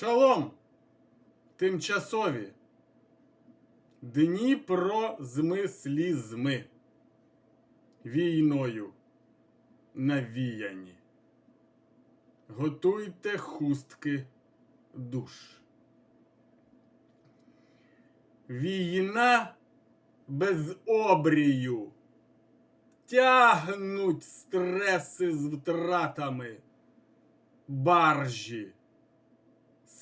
Шалом! Тимчасові. Дні про змислізми. Війною навіяні. Готуйте хустки душ. Війна без обрію. Тягнуть стреси з втратами. Баржі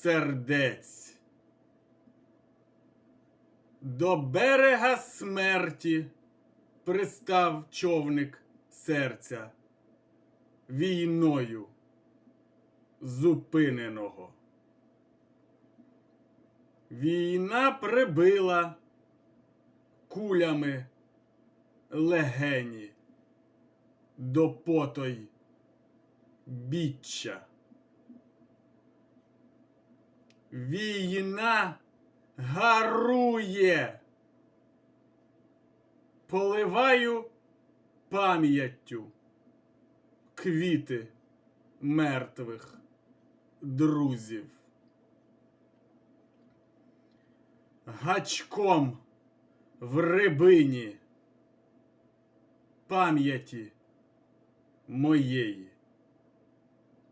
сердець. До берега смерті пристав човник серця війною зупиненого. Війна прибила кулями легені до потой біччя. Війна гарує. Поливаю пам'яттю квіти мертвих друзів. Гачком в рибині пам'яті моєї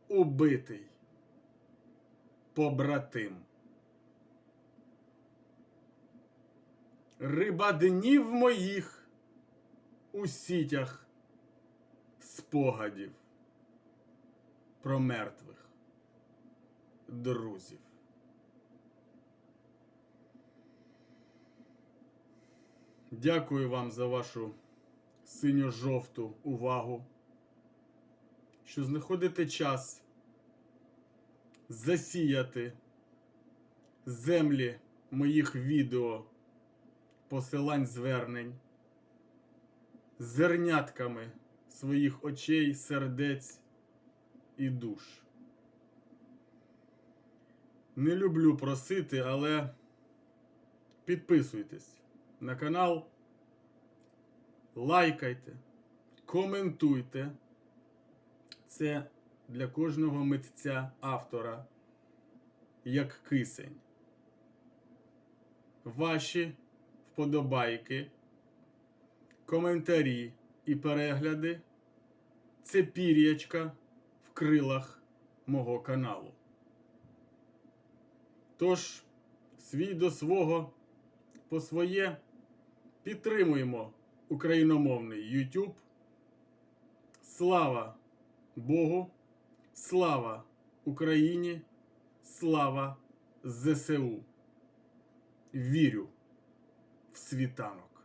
убитий побратим. Рибаднів моїх у сітях спогадів про мертвих друзів. Дякую вам за вашу синьо-жовту увагу, що знаходите час засіяти землі моїх відео, посилань звернень, зернятками своїх очей, сердець і душ. Не люблю просити, але підписуйтесь на канал, лайкайте, коментуйте. Це для кожного митця автора як кисень. Ваші вподобайки, коментарі і перегляди це пір'ячка в крилах мого каналу. Тож, свій до свого по своє підтримуємо україномовний YouTube. Слава Богу! Слава Україні! Слава ЗСУ! Вірю в світанок!